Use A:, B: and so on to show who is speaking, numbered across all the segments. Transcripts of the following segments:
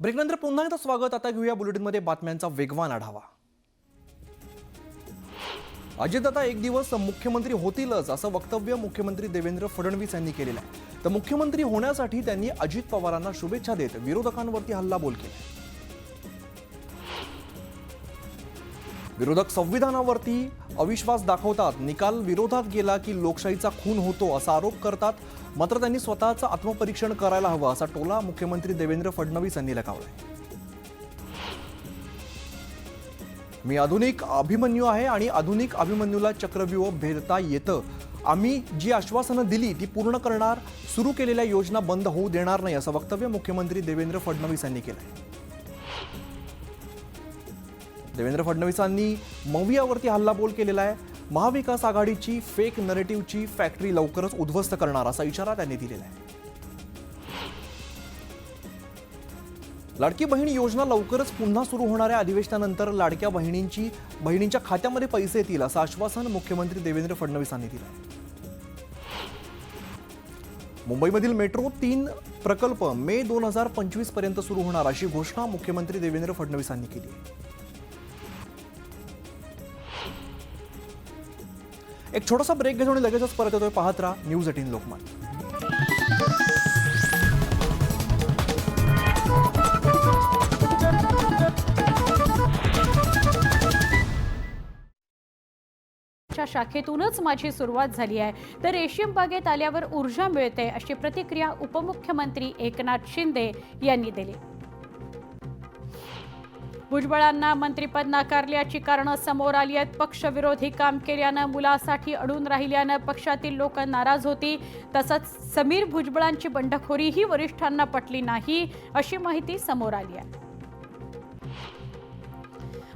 A: ब्रेकनंतर पुन्हा एकदा स्वागत. आता घेऊया बुलेटिनमध्ये बातम्यांचा वेगवान आढावा. अजितदादा एक दिवस मुख्यमंत्री होतीलच असं वक्तव्य मुख्यमंत्री देवेंद्र फडणवीस यांनी केलेलं आहे. तर मुख्यमंत्री होण्यासाठी त्यांनी अजित पवारांना शुभेच्छा देत विरोधकांवरती हल्लाबोल केला. विरोधक संविधानावरती अविश्वास दाखवतात. निकाल विरोधात गेला की लोकशाहीचा खून होतो असा आरोप करतात मात्र त्यांनी स्वतःचं आत्मपरीक्षण करायला हवं असा टोला मुख्यमंत्री देवेंद्र फडणवीस यांनी लगावलाय मी आधुनिक अभिमन्यू आहे आणि आधुनिक अभिमन्यूला चक्रव्यूह भेदता येतं. आम्ही जी आश्वासनं दिली ती पूर्ण करणार सुरू केलेल्या योजना बंद होऊ देणार नाही असं वक्तव्य मुख्यमंत्री देवेंद्र फडणवीस यांनी केलंय. देवेंद्र फडणवीसांनी मवियावरती हल्लाबोल केलेला आहे. महाविकास आघाडीची फेक नरेटिव्हची फॅक्टरी लवकरच उद्ध्वस्त करणार असा इशारा त्यांनी दिलेला आहे. लाडकी बहीण योजना लवकरच पुन्हा सुरू होणाऱ्या अधिवेशनानंतर लाडक्या बहिणींची बहिणींच्या खात्यामध्ये पैसे येतील असं आश्वासन मुख्यमंत्री देवेंद्र फडणवीसांनी दिलं आहे. मुंबईमधील मेट्रो तीन प्रकल्प मे दोन हजार पंचवीसपर्यंत सुरू होणार अशी घोषणा मुख्यमंत्री देवेंद्र फडणवीसांनी केली आहे. एक छोटासा ब्रेक घेतो आणि लगेचच परत येतोय पाहत राहा न्यूज एटीन लोकमत.
B: शाखेतूनच माझी सुरुवात झाली आहे. तर रेशीम बागेत आल्यावर ऊर्जा मिळते अशी प्रतिक्रिया उपमुख्यमंत्री एकनाथ शिंदे यांनी दिली. भुजबळांना मंत्रिपद नाकारल्याची कारणं समोर आली आहेत. पक्षविरोधी काम केल्यानं मुलासाठी अडून राहिल्यानं पक्षातील लोक नाराज होती. तसंच समीर भुजबळांची बंडखोरीही वरिष्ठांना पटली नाही अशी माहिती समोर आली आहे.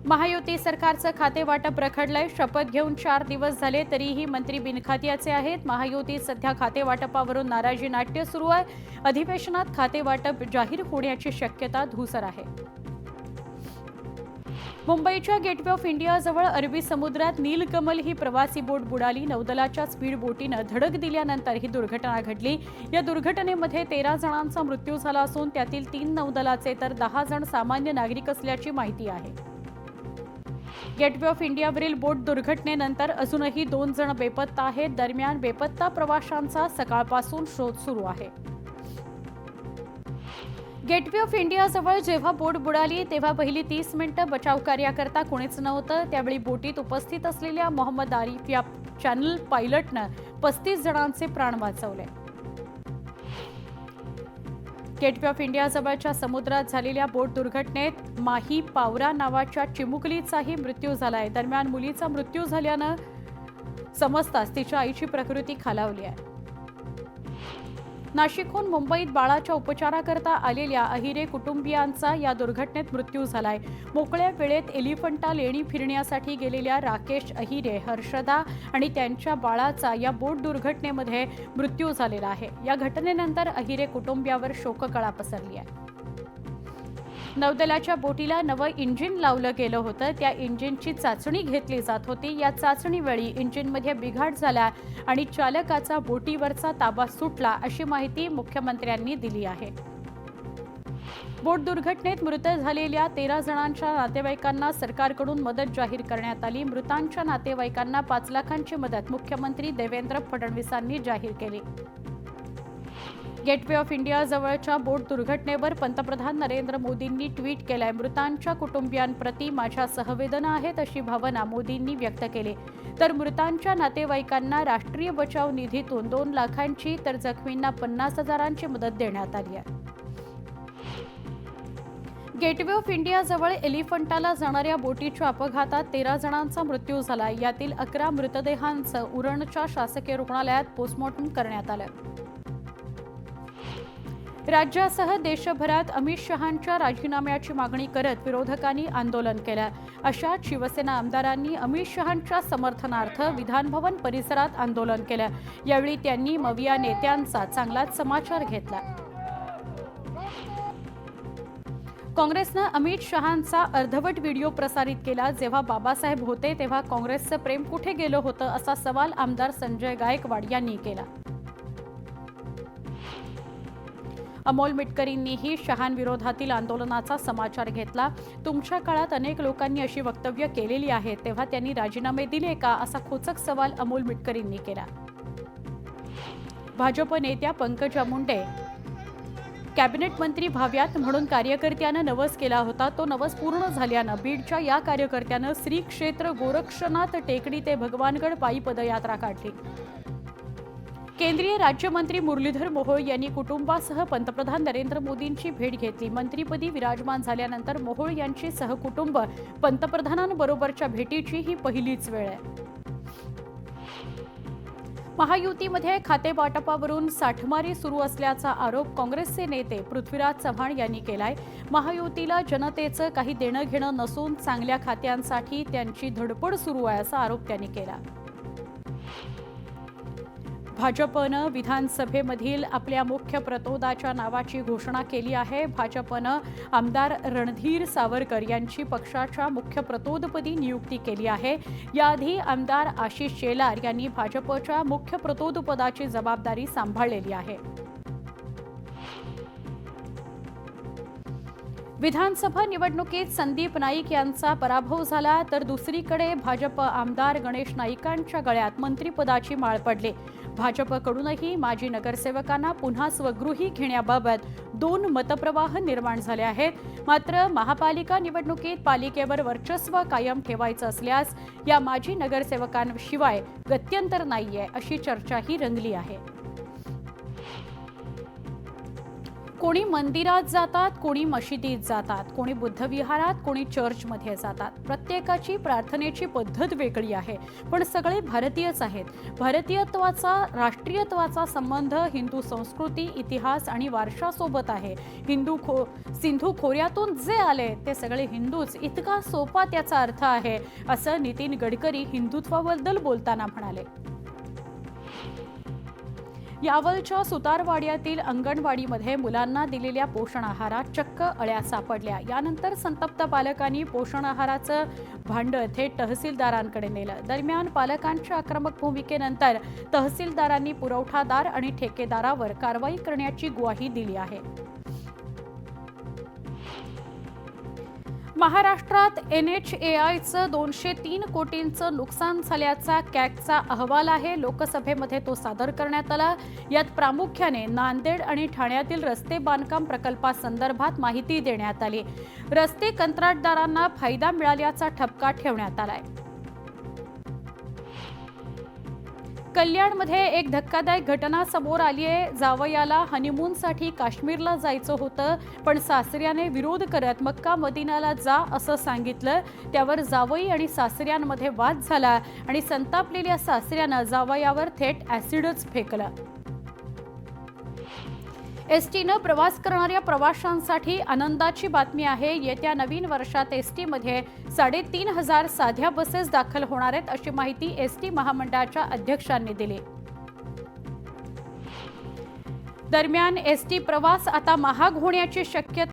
B: महायुती सरकारचं खाते वाटप रखडलंय. शपथ घेऊन चार दिवस झाले तरीही मंत्री बिनखात्याचे आहेत. महायुतीत सध्या खाते वाटपावरून नाराजी नाट्य सुरू आहे. अधिवेशनात खाते वाटप जाहीर होण्याची शक्यता धुसर आहे. मुंबईच्या गेटवे ऑफ इंडियाजवळ अरबी समुद्रात नीलकमल ही प्रवासी बोट बुडाली. नौदलाच्या स्पीड बोटीनं धडक दिल्यानंतर ही दुर्घटना घडली. या दुर्घटनेमध्ये तेरा जणांचा मृत्यू झाला असून त्यातील तीन नौदलाचे तर दहा जण सामान्य नागरिक असल्याची माहिती आहे. गेटवे ऑफ इंडियावरील बोट दुर्घटनेनंतर अजूनही दोन जण बेपत्ता आहेत. दरम्यान बेपत्ता प्रवाशांचा सकाळपासून शोध सुरू आहे. गेटवे ऑफ इंडियाजवळ जेव्हा बोट बुडाली तेव्हा पहिली तीस मिनिटं बचाव कार्याकरता कोणीच नव्हतं. त्यावेळी बोटीत उपस्थित असलेल्या मोहम्मद आरिफ या चॅनल पायलटनं पस्तीस जणांचे प्राण वाचवले. गेटवे ऑफ इंडियाजवळच्या समुद्रात झालेल्या बोट दुर्घटनेत माही पावरा नावाच्या चिमुकलीचाही मृत्यू झालाय. दरम्यान मुलीचा मृत्यू झाल्यानं समजताच तिच्या आईची प्रकृती खालावली आहे. नाशिकहून मुंबईत बाळाच्या उपचाराकरता आलेल्या अहिरे कुटुंबियांचा या दुर्घटनेत मृत्यू झालाय. मोकळ्या वेळेत एलिफंटा लेणी फिरण्यासाठी गेलेल्या राकेश अहिरे हर्षदा आणि त्यांच्या बाळाचा या बोट दुर्घटनेमध्ये मृत्यू झालेला आहे. या घटनेनंतर अहिरे कुटुंबियावर शोककळा पसरली आहे. नौदलाच्या बोटीला नवं इंजिन लावलं गेलं होतं. त्या इंजिनची चाचणी घेतली जात होती. या चाचणीवेळी इंजिनमध्ये बिघाड झाला आणि चालकाचा बोटीवरचा ताबा सुटला अशी माहिती मुख्यमंत्र्यांनी दिली आहे. बोट दुर्घटनेत मृत झालेल्या तेरा जणांच्या नातेवाईकांना सरकारकडून मदत जाहीर करण्यात आली. मृतांच्या नातेवाईकांना पाच लाखांची मदत मुख्यमंत्री देवेंद्र फडणवीसांनी जाहीर केली. गेटवे ऑफ इंडियाजवळच्या बोट दुर्घटनेवर पंतप्रधान नरेंद्र मोदींनी ट्विट केलंय. मृतांच्या कुटुंबियांप्रती माझ्या सहवेदना आहेत अशी भावना मोदींनी व्यक्त केली. तर मृतांच्या नातेवाईकांना राष्ट्रीय बचाव निधीतून दोन लाखांची तर जखमींना पन्नास हजारांची मदत देण्यात आली आहे. गेटवे ऑफ इंडियाजवळ एलिफंटाला जाणाऱ्या बोटीच्या अपघातात तेरा जणांचा मृत्यू झाला. यातील अकरा मृतदेहांचं उरणच्या शासकीय रुग्णालयात पोस्टमॉर्टम करण्यात आलं. राज्यासह देशभरात अमित शहांच्या राजीनाम्याची मागणी करत विरोधकांनी आंदोलन केलं. अशात शिवसेना आमदारांनी अमित शहांच्या समर्थनार्थ विधानभवन परिसरात आंदोलन केलं. यावेळी त्यांनी मविया नेत्यांचा चांगलाच समाचार घेतला. काँग्रेसनं अमित शहांचा अर्धवट व्हिडिओ प्रसारित केला. जेव्हा बाबासाहेब होते तेव्हा काँग्रेसचं प्रेम कुठे गेलं होतं असा सवाल आमदार संजय गायकवाड यांनी केला. अमोल मिटकरींनीही शहांविरोधातील आंदोलनाचा समाचार घेतला. तुमच्या काळात अनेक लोकांनी अशी वक्तव्य केलेली आहेत तेव्हा त्यांनी राजीनामे दिले का? असा खोचक सवाल अमोल मिटकरींनी केला. भाजप नेत्या पंकजा मुंडे कॅबिनेट मंत्री व्हाव्यात म्हणून कार्यकर्त्यानं नवस केला होता. तो नवस पूर्ण झाल्यानं बीडच्या या कार्यकर्त्यानं श्री क्षेत्र गोरक्षनाथ टेकडी ते भगवानगड पायी पदयात्रा काढली. केंद्रीय राज्यमंत्री मुरलीधर मोहोळ यांनी कुटुंबासह पंतप्रधान नरेंद्र मोदींची भेट घेतली. मंत्रीपदी विराजमान झाल्यानंतर मोहोळ यांची सहकुटुंब पंतप्रधानांबरोबरच्या भेटीची ही पहिलीच वेळ आहे. महायुतीमध्ये खातेवाटपावरून साठमारी सुरू असल्याचा आरोप काँग्रेसचे नेते पृथ्वीराज चव्हाण यांनी केलाय. महायुतीला जनतेचं काही देणं घेणं नसून चांगल्या खात्यांसाठी त्यांची धडपड सुरू आहे असा आरोप त्यांनी केला. भाजपनं विधानसभेमधील आपल्या मुख्य प्रतोदाच्या नावाची घोषणा केली आहे. भाजपनं आमदार रणधीर सावरकर यांची पक्षाच्या मुख्य प्रतोदपदी नियुक्ती केली आहे. याआधी आमदार आशिष शेलार यांनी भाजपच्या मुख्य प्रतोदपदाची जबाबदारी सांभाळलेली आहे. विधानसभा निवडणुकीत संदीप नाईक यांचा पराभव झाला तर दुसरीकडे भाजप आमदार गणेश नाईकांच्या गळ्यात मंत्रिपदाची माळ पडली. भाजपकडूनही माजी नगरसेवकांना पुन्हा स्वगृही घेण्याबाबत दोन मतप्रवाह निर्माण झाले आहेत. मात्र महापालिका निवडणुकीत पालिकेवर वर्चस्व कायम ठेवायचं असल्यास या माजी नगरसेवकांशिवाय गत्यंतर नाहीये अशी चर्चाही रंगली आहे. कोणी मंदिरात जातात कोणी मशिदीत जातात कोणी बुद्धविहारात कोणी चर्चमध्ये जातात. प्रत्येकाची प्रार्थनेची पद्धत वेगळी आहे. पण सगळे भारतीयच आहेत. भारतीयत्वाचा राष्ट्रीयत्वाचा संबंध हिंदू संस्कृती इतिहास आणि वारशासोबत आहे. हिंदू खो सिंधू खोऱ्यातून जे आले ते सगळे हिंदूच. इतका सोपा त्याचा अर्थ आहे असं नितीन गडकरी हिंदुत्वाबद्दल बोलताना म्हणाले. यावलच्या सुतारवाड्यातील अंगणवाडीमध्ये मुलांना दिलेल्या पोषण आहारात चक्क अळ्या सापडल्या. यानंतर संतप्त पालकांनी पोषण आहाराचं भांड थेट तहसीलदारांकडे नेलं. दरम्यान पालकांच्या आक्रमक भूमिकेनंतर तहसीलदारांनी पुरवठादार आणि ठेकेदारावर कारवाई करण्याची ग्वाही दिली आहे. महाराष्ट्रात एन एच ए आयचं दोनशे तीन कोटींचं नुकसान झाल्याचा कॅगचा अहवाल आहे. लोकसभेमध्ये तो सादर करण्यात आला. यात प्रामुख्याने नांदेड आणि ठाण्यातील रस्ते बांधकाम प्रकल्पासंदर्भात माहिती देण्यात आली. रस्ते कंत्राटदारांना फायदा मिळाल्याचा ठपका ठेवण्यात आला आहे कल्याणमध्ये एक धक्कादायक घटना समोर आली आहे. जावयाला हनीमूनसाठी काश्मीरला जायचं होतं पण सासऱ्याने विरोध करत मक्का मदिनाला जा असं सांगितलं. त्यावर जावई आणि सासऱ्यांमध्ये वाद झाला आणि संतापलेल्या सासऱ्यानं जावयावर थेट ॲसिडच फेकलं. एस टीनं प्रवास करणाऱ्या प्रवाशांसाठी आनंदाची बातमी आहे. येत्या नवीन वर्षात एस टीमध्ये साडेतीन हजार साध्या बसेस दाखल होणार आहेत अशी माहिती एस टी महामंडळाच्या अध्यक्षांनी दिली. दरम्यान एस टी प्रवास आता महाग होण्याची शक्यता